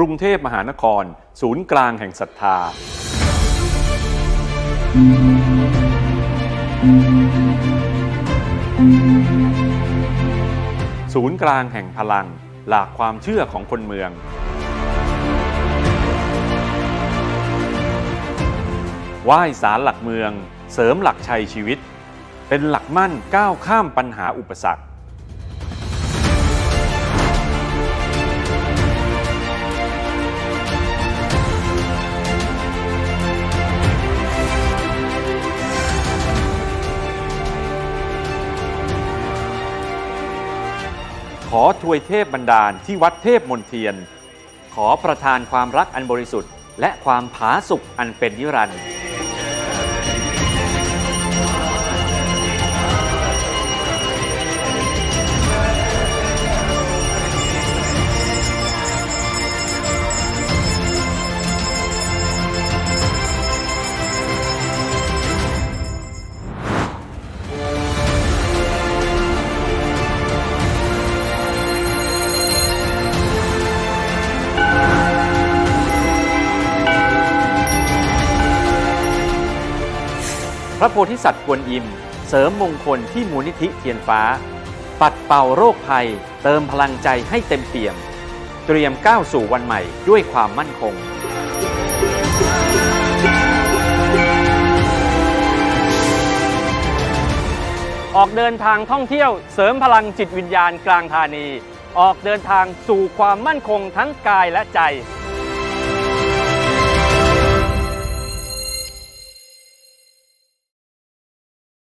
กรุงเทพมหานคร ศูนย์กลางแห่งศรัทธา ศูนย์กลางแห่งพลัง หลากความเชื่อของคนเมือง ไหว้สารหลักเมือง เสริมหลักชัยชีวิต เป็นหลักมั่นก้าวข้ามปัญหาอุปสรรค ขอถวยเทพบันดาลที่วัดเทพมนเทียน ขอประทานความรักอันบริสุทธิ์ และความผาสุกอันเป็นนิรันดร์ พระโพธิสัตว์กวนอิม เสริมมงคลที่มูลนิธิเทียนฟ้า ปัดเป่าโรคภัย เติมพลังใจให้เต็มเปี่ยม เตรียมก้าวสู่วันใหม่ด้วยความมั่นคงออกเดินทางท่องเที่ยวเสริมพลังจิตวิญญาณกลางธานี ออกเดินทางสู่ความมั่นคงทั้งกายและใจ